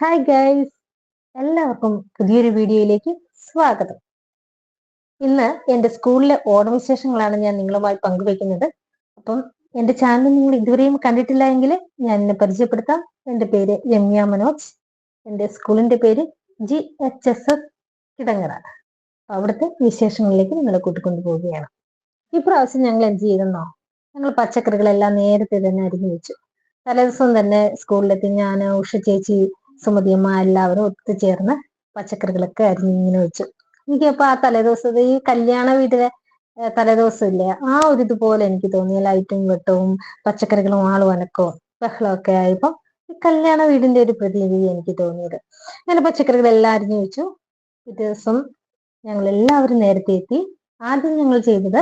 Hi guys എല്ലാവർക്കും പുതിയൊരു വീഡിയോയിലേക്ക് സ്വാഗതം. ഇന്ന് എന്റെ സ്കൂളിലെ ഓണവിശേഷങ്ങളാണ് ഞാൻ നിങ്ങളുമായി പങ്കുവെക്കുന്നത് അപ്പം എന്റെ ചാനൽ നിങ്ങൾ ഇതുവരെയും കണ്ടിട്ടില്ല എങ്കിൽ ഞാൻ എന്നെ പരിചയപ്പെടുത്താം. എന്റെ പേര് രമ്യ മനോജ്. എന്റെ സ്കൂളിന്റെ പേര് G H S S Kidangara. അവിടുത്തെ വിശേഷങ്ങളിലേക്ക് നിങ്ങളെ കൂട്ടിക്കൊണ്ടു പോവുകയാണ്. ഇപ്രാവശ്യം ഞങ്ങൾ എന്ത് ചെയ്തെന്നോ? ഞങ്ങൾ പച്ചക്കറികളെല്ലാം നേരത്തെ തന്നെ അരിഞ്ഞു വെച്ചു. തലേദിവസം തന്നെ സ്കൂളിലെത്തി ഞാൻ ഉഷ ചേച്ചി സുമതിയമ്മ എല്ലാവരും ഒത്തുചേർന്ന് പച്ചക്കറികളൊക്കെ അരിഞ്ഞ് ഇങ്ങനെ വെച്ചു. എനിക്കപ്പോ ആ തലേദിവസം ഈ കല്യാണ വീട്ടിലെ തലേദിവസം ഇല്ലേ ആ ഒരു ഇതുപോലെ എനിക്ക് തോന്നി. ലൈറ്റും വെട്ടവും പച്ചക്കറികളും ആളും അനക്കവും ബഹളമൊക്കെ ആയപ്പോ ഈ കല്യാണ വീടിന്റെ ഒരു പ്രതിനിധി എനിക്ക് തോന്നിയത്. അങ്ങനെ പച്ചക്കറികളെല്ലാം അരിഞ്ഞു വെച്ചു. പിറ്റേ ദിവസം ഞങ്ങൾ എല്ലാവരും നേരത്തെ എത്തി. ആദ്യം ഞങ്ങൾ ചെയ്തത്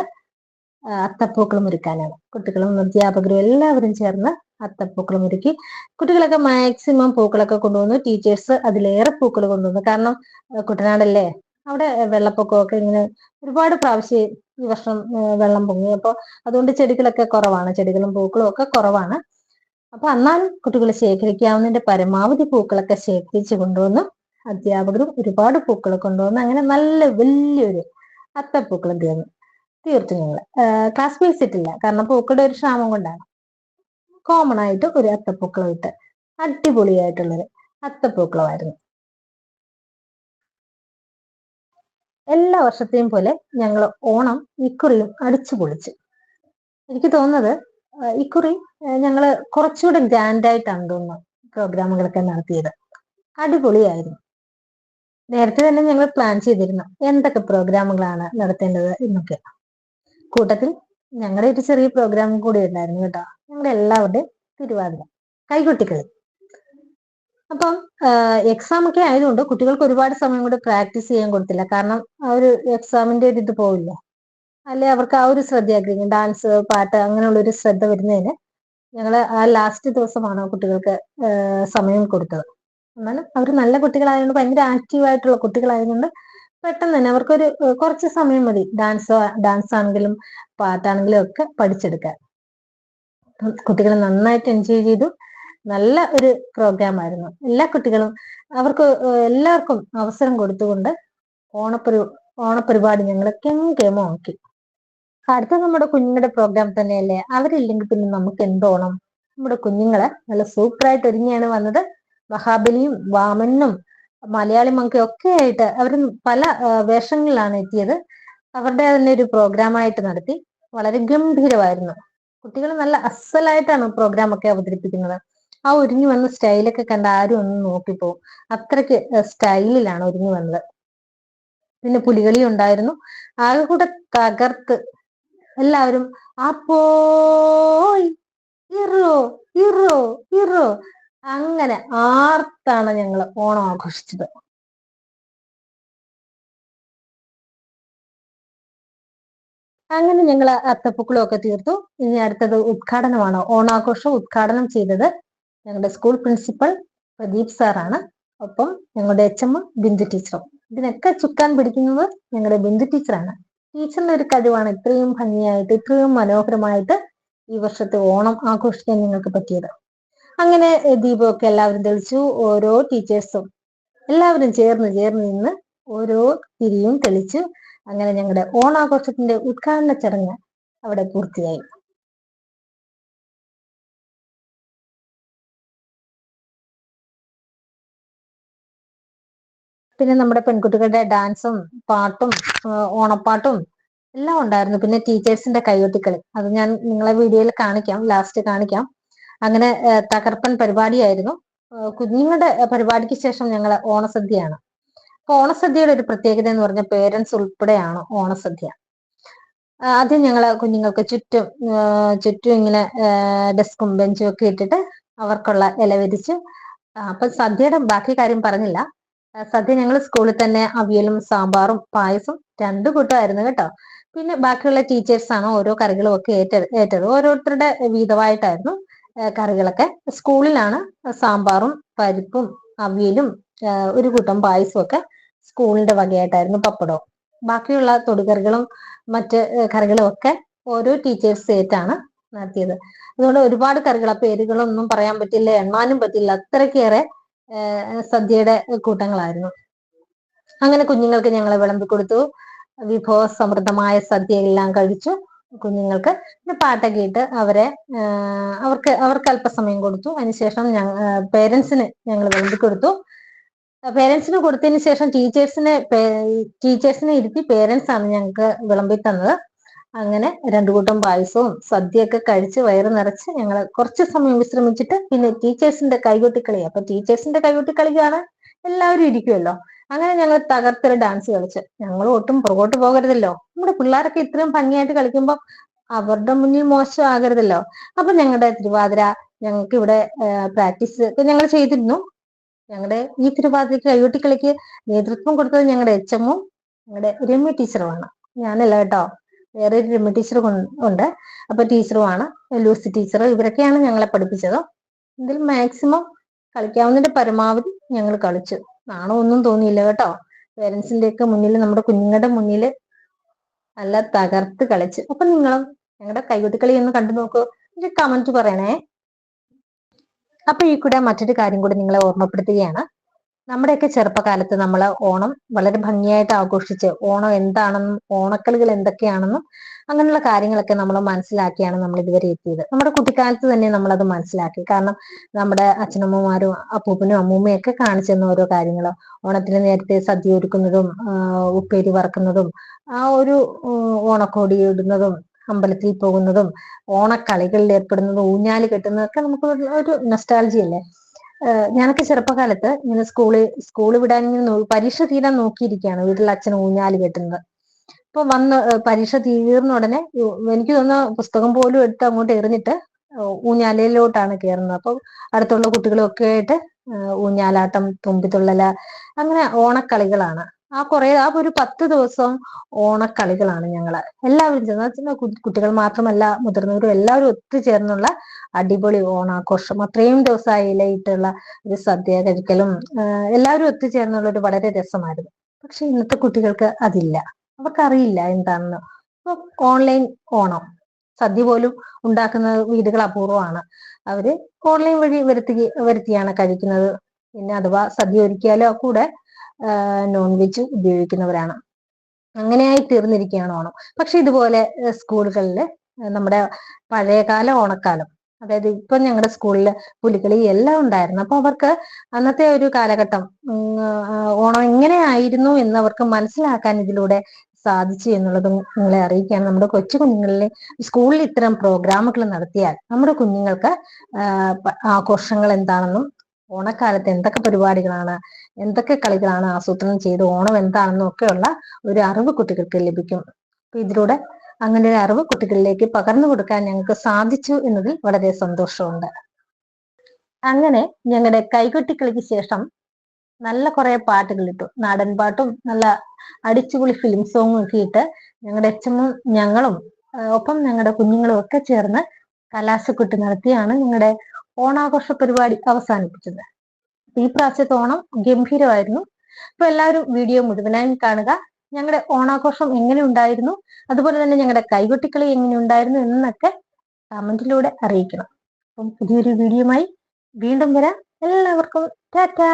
അത്തപ്പൂക്കളം ഒരുക്കാനാണ്. കുട്ടികളും അധ്യാപകരും എല്ലാവരും ചേർന്ന് അത്തപ്പൂക്കളം ഒരുക്കി കുട്ടികളൊക്കെ മാക്സിമം പൂക്കളൊക്കെ കൊണ്ടുവന്നു. ടീച്ചേഴ്സ് അതിലേറെ പൂക്കൾ കൊണ്ടുവന്നു. കാരണം കുട്ടനാടല്ലേ? അവിടെ വെള്ളപ്പൊക്കമൊക്കെ ഇങ്ങനെ ഒരുപാട് പ്രാവശ്യം ഈ വർഷം വെള്ളം പൊങ്ങി. അപ്പോൾ അതുകൊണ്ട് ചെടികളൊക്കെ കുറവാണ്. ചെടികളും പൂക്കളും ഒക്കെ കുറവാണ്. അപ്പൊ എന്നാലും കുട്ടികൾ ശേഖരിക്കാവുന്നതിന്റെ പരമാവധി പൂക്കളൊക്കെ ശേഖരിച്ച് കൊണ്ടുവന്നു. അധ്യാപകരും ഒരുപാട് പൂക്കൾ കൊണ്ടുവന്നു. അങ്ങനെ നല്ല വലിയൊരു അത്തപ്പൂക്കളം തീർന്നു തീർത്തു ഞങ്ങൾ ക്ലാസ് ബേസ് ഇട്ടില്ല. കാരണം പൂക്കളുടെ ഒരു ക്ഷാമം കൊണ്ടാണ്. കോമൺ ആയിട്ട് ഒരു അത്തപ്പൂക്കളം ഇട്ട് അടിപൊളിയായിട്ടുള്ളൊരു അത്തപ്പൂക്കളമായിരുന്നു. എല്ലാ വർഷത്തെയും പോലെ ഞങ്ങൾ ഓണം ഇക്കുറിയും അടിച്ചു പൊളിച്ചു എനിക്ക് തോന്നുന്നത് ഇക്കുറി ഞങ്ങൾ കുറച്ചുകൂടെ ഗ്രാൻഡ് ആയിട്ടാണ് തോന്നുന്നു പ്രോഗ്രാമുകളൊക്കെ നടത്തിയത്. അടിപൊളിയായിരുന്നു. നേരത്തെ തന്നെ ഞങ്ങൾ പ്ലാൻ ചെയ്തിരുന്നു എന്തൊക്കെ പ്രോഗ്രാമുകളാണ് നടത്തേണ്ടത് എന്നൊക്കെ. കൂട്ടത്തിൽ ഞങ്ങളുടെ ഒരു ചെറിയ പ്രോഗ്രാം കൂടി ഉണ്ടായിരുന്നു കേട്ടോ. ഞങ്ങളുടെ എല്ലാവരുടെയും തിരുവാതിര. കൈകൊട്ടിക്കളി. അപ്പം എക്സാം ഒക്കെ ആയതുകൊണ്ട് കുട്ടികൾക്ക് ഒരുപാട് സമയം കൂടെ പ്രാക്ടീസ് ചെയ്യാൻ കൊടുത്തില്ല. കാരണം ആ ഒരു എക്സാമിന്റെ ഒരു ഇത് പോവില്ല. അല്ലെ അവർക്ക് ആ ഒരു ശ്രദ്ധയായിരിക്കും ഡാൻസ് പാട്ട് അങ്ങനെയുള്ള ഒരു ശ്രദ്ധ വരുന്നതിന് ഞങ്ങൾ ആ ലാസ്റ്റ് ദിവസമാണ് കുട്ടികൾക്ക് സമയം കൊടുത്തത്. എന്നാലും അവർ നല്ല കുട്ടികളായതുകൊണ്ട് ഭയങ്കര ആക്റ്റീവ് ആയിട്ടുള്ള കുട്ടികളായതുകൊണ്ട് പെട്ടെന്ന് തന്നെ അവർക്കൊരു കുറച്ച് സമയം മതി. ഡാൻസ് ഡാൻസ് ആണെങ്കിലും പാട്ടാണെങ്കിലും ഒക്കെ പഠിച്ചെടുക്കാൻ. കുട്ടികൾ നന്നായിട്ട് എൻജോയ് ചെയ്തു. നല്ല ഒരു പ്രോഗ്രാം ആയിരുന്നു. എല്ലാ കുട്ടികളും അവർക്ക് എല്ലാവർക്കും അവസരം കൊടുത്തുകൊണ്ട് ഓണപ്പരി ഓണപരിപാടി ഞങ്ങൾ കെങ്കേമോ ആക്കി. അടുത്ത നമ്മുടെ കുഞ്ഞുങ്ങളുടെ പ്രോഗ്രാം തന്നെയല്ലേ? അവരില്ലെങ്കിൽ പിന്നെ നമുക്ക് എന്തോണം നമ്മുടെ കുഞ്ഞുങ്ങളെ നല്ല സൂപ്പറായിട്ട് ഒരുങ്ങിയാണ് വന്നത്. മഹാബലിയും വാമനും മലയാളി മങ്കയും ഒക്കെ ആയിട്ട് അവർ പല വേഷങ്ങളിലാണ് എത്തിയത്. അവരുടെ തന്നെ ഒരു പ്രോഗ്രാം ആയിട്ട് നടത്തി. വളരെ ഗംഭീരമായിരുന്നു. കുട്ടികൾ നല്ല അസലായിട്ടാണ് പ്രോഗ്രാം ഒക്കെ അവതരിപ്പിക്കുന്നത്. ആ ഒരുങ്ങി വന്ന സ്റ്റൈലൊക്കെ കണ്ട് ആരും ഒന്ന് നോക്കിപ്പോവും അത്രയ്ക്ക് സ്റ്റൈലിലാണ് ഒരുങ്ങി വന്നത്. പിന്നെ പുലികളി ഉണ്ടായിരുന്നു. ആകെ കൂടെ തകർത്ത് എല്ലാവരും അപ്പോയ് ഇറോ ഇറോ ഇറോ അങ്ങനെ ആർത്താണ് ഞങ്ങൾ ഓണം ആഘോഷിച്ചത്. അങ്ങനെ ഞങ്ങൾ അത്തപ്പൂക്കളും ഒക്കെ തീർത്തു. ഇനി അടുത്തത് ഉദ്ഘാടനമാണ്. ഓണാഘോഷം ഉദ്ഘാടനം ചെയ്തത് ഞങ്ങളുടെ സ്കൂൾ പ്രിൻസിപ്പൽ പ്രദീപ് സാറാണ് ഒപ്പം ഞങ്ങളുടെ എച്ച് എം ബിന്ദു ടീച്ചറും ഇതിനൊക്കെ ചുക്കാൻ പിടിക്കുന്നത് ഞങ്ങളുടെ ബിന്ദു ടീച്ചറാണ് ടീച്ചറിന്റെ ഒരു കഴിവാണ് ഇത്രയും ഭംഗിയായിട്ട് ഇത്രയും മനോഹരമായിട്ട് ഈ വർഷത്തെ ഓണം ആഘോഷിക്കാൻ നിങ്ങൾക്ക് പറ്റിയത്. അങ്ങനെ ദീപമൊക്കെ എല്ലാവരും തെളിച്ചു. ഓരോ ടീച്ചേഴ്സും എല്ലാവരും ചേർന്ന് ചേർന്ന് നിന്ന് ഓരോ തിരിയും തെളിച്ചു. അങ്ങനെ ഞങ്ങളുടെ ഓണാഘോഷത്തിന്റെ ഉദ്ഘാടന ചടങ്ങ് അവിടെ പൂർത്തിയായി. പിന്നെ നമ്മുടെ പെൺകുട്ടികളുടെ ഡാൻസും പാട്ടും ഓണപ്പാട്ടും എല്ലാം ഉണ്ടായിരുന്നു. പിന്നെ ടീച്ചേഴ്സിന്റെ കൈകൊട്ടിക്കളി. അത് ഞാൻ നിങ്ങളെ വീഡിയോയിൽ കാണിക്കാം ലാസ്റ്റ് കാണിക്കാം. അങ്ങനെ തകർപ്പൻ പരിപാടിയായിരുന്നു. കുഞ്ഞുങ്ങളുടെ പരിപാടിക്ക് ശേഷം ഞങ്ങൾ ഓണസദ്യയാണ്. ഓണസദ്യയുടെ ഒരു പ്രത്യേകത എന്ന് പറഞ്ഞ പേരൻസ് ഉൾപ്പെടെയാണ് ഓണസദ്യ. ആദ്യം ഞങ്ങൾ കുഞ്ഞുങ്ങൾക്ക് ചുറ്റും ചുറ്റും ഇങ്ങനെ ഡെസ്കും ബെഞ്ചും ഒക്കെ ഇട്ടിട്ട് അവർക്കുള്ള ഇല വിരിച്ച് അപ്പൊ സദ്യയുടെ ബാക്കി കാര്യം പറഞ്ഞില്ല. സദ്യ ഞങ്ങൾ സ്കൂളിൽ തന്നെ അവിയലും സാമ്പാറും പായസം രണ്ടു കൂട്ടമായിരുന്നു കേട്ടോ. പിന്നെ ബാക്കിയുള്ള ടീച്ചേഴ്സ് ആണ് ഓരോ കറികളും ഒക്കെ ഏറ്റത് ഏറ്റത്. ഓരോരുത്തരുടെ വീതമായിട്ടായിരുന്നു കറികളൊക്കെ. സ്കൂളിലാണ് സാമ്പാറും പരിപ്പും അവിയലും ഒരു കൂട്ടം പായസവും ഒക്കെ സ്കൂളിന്റെ വകയായിട്ടായിരുന്നു പപ്പടവും ബാക്കിയുള്ള തൊടുകറികളും മറ്റ് കറികളും ഒക്കെ ഓരോ ടീച്ചേഴ്സ് ഏറ്റാണ് നടത്തിയത്. അതുകൊണ്ട് ഒരുപാട് കറികൾ ആ പേരുകളൊന്നും പറയാൻ പറ്റില്ല എണ്ണാനും പറ്റില്ല അത്രയ്ക്കേറെ സദ്യയുടെ കൂട്ടങ്ങളായിരുന്നു. അങ്ങനെ കുഞ്ഞുങ്ങൾക്ക് ഞങ്ങൾ വിളമ്പി കൊടുത്തു. വിഭവ സമൃദ്ധമായ സദ്യ എല്ലാം കഴിച്ചു കുഞ്ഞുങ്ങൾക്ക്. പിന്നെ പാട്ടൊക്കെ ഇട്ട് അവരെ അവർക്ക് അവർക്ക് അല്പസമയം കൊടുത്തു. അതിനുശേഷം ഞങ്ങൾ പേരൻസിന് ഞങ്ങൾ വിളമ്പി കൊടുത്തു. പേരൻസിന് കൊടുത്തതിന് ശേഷം ടീച്ചേഴ്സിനെ ടീച്ചേഴ്സിനെ ഇരുത്തി പേരൻസ് ആണ് ഞങ്ങൾക്ക് വിളമ്പി തന്നത് അങ്ങനെ രണ്ടു കൂട്ടം പായസവും സദ്യയൊക്കെ കഴിച്ച് വയറ് നിറച്ച് ഞങ്ങൾ കുറച്ച് സമയം വിശ്രമിച്ചിട്ട് പിന്നെ ടീച്ചേഴ്സിന്റെ കൈകൊട്ടിക്കളി. അപ്പൊ ടീച്ചേഴ്സിന്റെ കൈകൊട്ടിക്കളി കാണാൻ എല്ലാവരും ഇരിക്കുമല്ലോ അങ്ങനെ ഞങ്ങൾ തകർത്തൊരു ഡാൻസ് കളിച്ച്. ഞങ്ങൾ ഒട്ടും പുറകോട്ട് പോകരുതല്ലോ. നമ്മുടെ പിള്ളേരൊക്കെ ഇത്രയും ഭംഗിയായിട്ട് കളിക്കുമ്പോൾ അവരുടെ മുന്നിൽ മോശമാകരുതല്ലോ അപ്പൊ ഞങ്ങളുടെ തിരുവാതിര ഞങ്ങൾക്ക് ഇവിടെ പ്രാക്ടീസ് ഞങ്ങൾ ചെയ്തിരുന്നു. ഞങ്ങളുടെ ഈ തിരുവാതിരക്ക് കളിക്ക് നേതൃത്വം കൊടുത്തത് ഞങ്ങളുടെ എച്ച് എമ്മും ഞങ്ങളുടെ രമ്യ ടീച്ചറുമാണ്. ഞാനല്ല കേട്ടോ വേറെ ഒരു രമ്യ ടീച്ചർ ഉണ്ട്. അപ്പൊ ടീച്ചറുമാണ് ലൂസി ടീച്ചർ ഇവരൊക്കെയാണ് ഞങ്ങളെ പഠിപ്പിച്ചത്. ഇതിൽ മാക്സിമം കളിക്കാവുന്നതിന്റെ പരമാവധി ഞങ്ങൾ കളിച്ചു. നാണോ ഒന്നും തോന്നിയില്ല കേട്ടോ. പേരൻസിന്റെ ഒക്കെ മുന്നിൽ നമ്മുടെ കുഞ്ഞുങ്ങളുടെ മുന്നിൽ നല്ല തകർത്ത് കളിച്ചു. അപ്പൊ നിങ്ങളും ഞങ്ങളുടെ കൈകൊട്ടിക്കളി ഒന്ന് കണ്ടു നോക്കൂ. ഒരു കമന്റ് പറയണേ. അപ്പൊ ഈ കൂടെ മറ്റൊരു കാര്യം കൂടി നിങ്ങളെ ഓർമ്മപ്പെടുത്തുകയാണ്. നമ്മുടെയൊക്കെ ചെറുപ്പകാലത്ത് നമ്മൾ ഓണം വളരെ ഭംഗിയായിട്ട് ആഘോഷിച്ച് ഓണം എന്താണെന്നും ഓണക്കളികൾ എന്തൊക്കെയാണെന്നും അങ്ങനെയുള്ള കാര്യങ്ങളൊക്കെ നമ്മൾ മനസ്സിലാക്കിയാണ് നമ്മൾ ഇതുവരെ എത്തിയത്. നമ്മുടെ കുട്ടിക്കാലത്ത് തന്നെ നമ്മൾ അത് മനസ്സിലാക്കി. കാരണം നമ്മുടെ അച്ഛനമ്മമാരും അപ്പൂപ്പനും അമ്മൂമ്മയും ഒക്കെ കാണിച്ചു തന്ന ഓരോ കാര്യങ്ങൾ ഓണത്തിന് നേരത്തെ സദ്യ ഒരുക്കുന്നതും ഉപ്പേരി വറക്കുന്നതും ആ ഒരു ഓണക്കോടി ഇടുന്നതും അമ്പലത്തിൽ പോകുന്നതും ഓണക്കളികളിൽ ഏർപ്പെടുന്നതും ഊഞ്ഞാൽ കെട്ടുന്നതൊക്കെ നമുക്ക് ഒരു നൊസ്റ്റാൾജി അല്ലേ? ഞാനൊക്കെ ചെറുപ്പകാലത്ത് ഇങ്ങനെ സ്കൂളിൽ സ്കൂൾ വിടാൻ ഇങ്ങനെ പരീക്ഷ തീരാൻ നോക്കിയിരിക്കുകയാണ് വീട്ടിൽ അച്ഛൻ ഊഞ്ഞാൽ കെട്ടുന്നത്. അപ്പൊ വന്ന് പരീക്ഷ തീർന്ന ഉടനെ എനിക്ക് തോന്നുന്ന പുസ്തകം പോലും എടുത്ത് അങ്ങോട്ട് എറിഞ്ഞിട്ട് ഊഞ്ഞാലയിലോട്ടാണ് കയറുന്നത്. അപ്പൊ അടുത്തുള്ള കുട്ടികളൊക്കെ ആയിട്ട് ഊഞ്ഞാലാട്ടം തുമ്പിത്തുള്ളല അങ്ങനെ ഓണക്കളികളാണ്. ആ കുറെ ആ ഒരു പത്ത് ദിവസം ഓണക്കളികളാണ് ഞങ്ങൾ. എല്ലാവരും ചേർന്ന് കുട്ടികൾ മാത്രമല്ല മുതിർന്നവരും എല്ലാവരും ഒത്തുചേർന്നുള്ള അടിപൊളി ഓണാഘോഷം. അത്രയും ദിവസമായി ഇലയിട്ടുള്ള ഒരു സദ്യ കഴിക്കലും എല്ലാവരും ഒത്തുചേർന്നുള്ള ഒരു വളരെ രസമായിരുന്നു. പക്ഷെ ഇന്നത്തെ കുട്ടികൾക്ക് അതില്ല. അവർക്കറിയില്ല എന്താണെന്ന്. ഇപ്പൊ ഓൺലൈൻ ഓണം. സദ്യ പോലും ഉണ്ടാക്കുന്ന വീടുകൾ അപൂർവമാണ്. അവർ ഓൺലൈൻ വഴി വരുത്തി വരുത്തിയാണ് കഴിക്കുന്നത്. പിന്നെ അഥവാ സദ്യ ഒരുക്കിയാലോ കൂടെ നോൺ വെജ് ഉപയോഗിക്കുന്നവരാണ്. അങ്ങനെയായി തീർന്നിരിക്കുകയാണ് ഓണം. പക്ഷെ ഇതുപോലെ സ്കൂളുകളിൽ നമ്മുടെ പഴയകാല ഓണക്കാലം അതായത് ഇപ്പൊ ഞങ്ങളുടെ സ്കൂളിൽ പുലികളി എല്ലാം ഉണ്ടായിരുന്നു. അപ്പൊ അവർക്ക് അന്നത്തെ ഒരു കാലഘട്ടം ഓണം എങ്ങനെയായിരുന്നു എന്ന് അവർക്ക് മനസ്സിലാക്കാൻ ഇതിലൂടെ സാധിച്ചു എന്നുള്ളത് നിങ്ങളെ അറിയിക്കുകയാണ്. നമ്മുടെ കൊച്ചു കുഞ്ഞുങ്ങളിൽ സ്കൂളിൽ ഇത്തരം പ്രോഗ്രാമുകൾ നടത്തിയാൽ നമ്മുടെ കുഞ്ഞുങ്ങൾക്ക് ആഘോഷങ്ങൾ എന്താണെന്നും ഓണക്കാലത്ത് എന്തൊക്കെ പരിപാടികളാണ് എന്തൊക്കെ കളികളാണ് ആസൂത്രണം ചെയ്ത് ഓണം എന്താണെന്നൊക്കെയുള്ള ഒരു അറിവ് കുട്ടികൾക്ക് ലഭിക്കും. അപ്പൊ ഇതിലൂടെ അങ്ങനെ ഒരു അറിവ് കുട്ടികളിലേക്ക് പകർന്നു കൊടുക്കാൻ ഞങ്ങൾക്ക് സാധിച്ചു എന്നതിൽ വളരെ സന്തോഷമുണ്ട്. അങ്ങനെ ഞങ്ങളുടെ കൈകൊട്ടിക്കളിക്ക് ശേഷം നല്ല കുറെ പാട്ടുകൾ ഇട്ടു. നാടൻ പാട്ടും നല്ല അടിച്ചുപൊളി ഫിലിം സോങ്ങും ഒക്കെ ഇട്ട് ഞങ്ങളുടെ അച്ഛനും ഞങ്ങളും ഒപ്പം ഞങ്ങളുടെ കുഞ്ഞുങ്ങളും ഒക്കെ ചേർന്ന് കലാശക്കുട്ടി നടത്തിയാണ് ഞങ്ങളുടെ ഓണാഘോഷ പരിപാടി അവസാനിപ്പിച്ചത്. ഈ പ്രാവശ്യത്തെ ഓണം ഗംഭീരമായിരുന്നു. അപ്പൊ എല്ലാവരും വീഡിയോ മുഴുവനായും കാണുക. ഞങ്ങളുടെ ഓണാഘോഷം എങ്ങനെ ഉണ്ടായിരുന്നു? അതുപോലെ തന്നെ ഞങ്ങളുടെ കൈകൊട്ടിക്കളി എങ്ങനെ ഉണ്ടായിരുന്നു എന്നൊക്കെ കമന്റിലൂടെ അറിയിക്കണം. അപ്പം പുതിയൊരു വീഡിയോയുമായി വീണ്ടും വരാം. എല്ലാവർക്കും ടാറ്റാ!